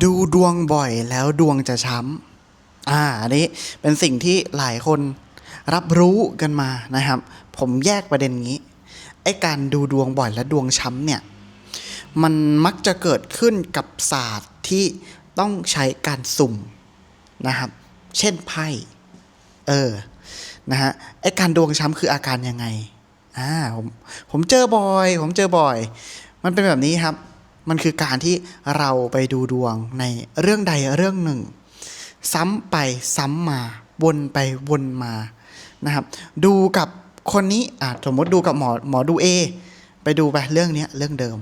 ดูดวงบ่อยแล้วดวงจะช้ำอ่าอันนี้เป็นสิ่งที่หลายคนรับรู้กันมานะครับ ผมแยกประเด็นนี้ไอ้การดูดวงบ่อยและดวงช้ำเนี่ย มันมักจะเกิดขึ้นกับศาสตร์ที่ต้องใช้การสุ่มนะครับ เช่นไพ่เออนะฮะไอ้การดวงช้ำคืออาการยังไงอ่าผมผมเจอบ่อย ผมเจอบ่อย มันเป็นแบบนี้ครับ มันคือการที่เราไปดูดวงในเรื่องใดเรื่องหนึ่ง ซ้ำไปซ้ำมาวนไปวนมานะครับ ดูกับคนนี้อะสมมติดูกับหมอหมอดู A ไปดูไปเรื่องเนี้ยเรื่องเดิม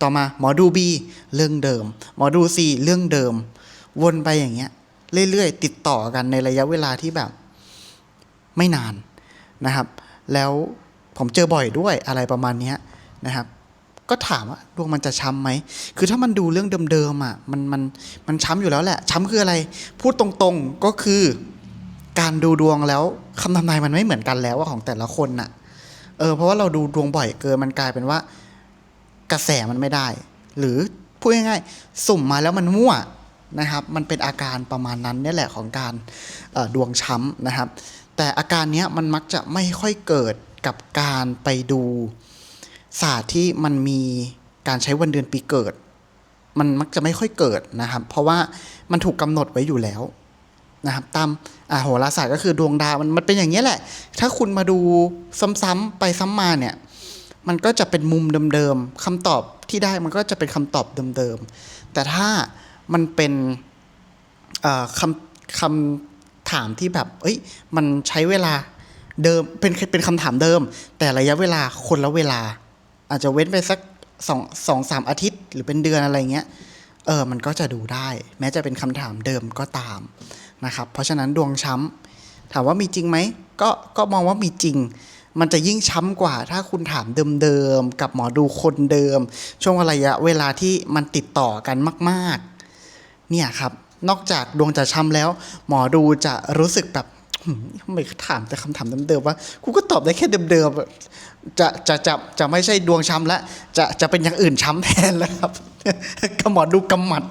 ต่อมาหมอดู B เรื่องเดิม หมอดู C เรื่องเดิม วนไปอย่างเงี้ยเรื่อยๆ ติดต่อกันในระยะเวลาที่แบบไม่นานนะครับ แล้วผมเจอบ่อยด้วยอะไรประมาณนี้นะครับ ก็ถามว่าดวงมันจะช้ำไหม คือถ้ามันดูเรื่องเดิมๆอะมันมันมันช้ำอยู่แล้วแหละ ช้ำคืออะไร พูดตรงๆก็คือการดูดวงแล้วคำทำนายมันไม่เหมือนกันแล้วอะของแต่ละคนน่ะ เออเพราะว่าเราดูดวงบ่อยเกินมันกลายเป็นว่า กระแสมันไม่ได้ หรือพูดง่ายๆสุ่มมาแล้วมันมั่วนะครับ มันเป็นอาการประมาณนั้นนี่แหละของการดวงช้ำนะครับ แต่อาการนี้มันมักจะไม่ค่อยเกิดกับการไปดู ศาสตร์ที่มันมีการใช้วันเดือนปีเกิด มันมักจะไม่ค่อยเกิดนะครับ เพราะว่ามันถูกกำหนดไว้อยู่แล้วนะครับตามโหราศาสตร์ก็คือดวงดาวมันมันเป็นอย่างนี้แหละ ถ้าคุณมาดูซ้ำๆไปซ้ำมาเนี่ยมันก็จะเป็นมุมเดิมๆคำตอบที่ได้มันก็จะเป็นคำตอบเดิมๆแต่ถ้ามันเป็นคำคำถามที่แบบ เอ้ย มันใช้เวลาเดิม เป็นเป็นคำถามเดิม แต่ระยะเวลาคนละเวลา อาจจะเว้นไปสักสองสองสามอาทิตย์ หรือเป็นเดือนอะไรเงี้ยเออมันก็จะดูได้ แม้จะเป็นคำถามเดิมก็ตามนะครับ เพราะฉะนั้นดวงช้ำถามว่ามีจริงไหมก็ก็มองว่ามีจริง มันจะยิ่งช้ำกว่าถ้าคุณถามเดิมๆกับหมอดูคนเดิม ช่วงระยะเวลาที่มันติดต่อกันมาก ๆ เนี่ยครับนอกจากดวงจะช้ำแล้ว หมอดูจะรู้สึกแบบ ทำไมถามแต่คำถามเดิมๆว่ากูก็ตอบได้แค่เดิมๆจะจะจะจะไม่ใช่ดวงช้ำแล้วจะจะเป็นอย่างอื่นช้ำแทนแล้วครับกระหมอดูกำหมัด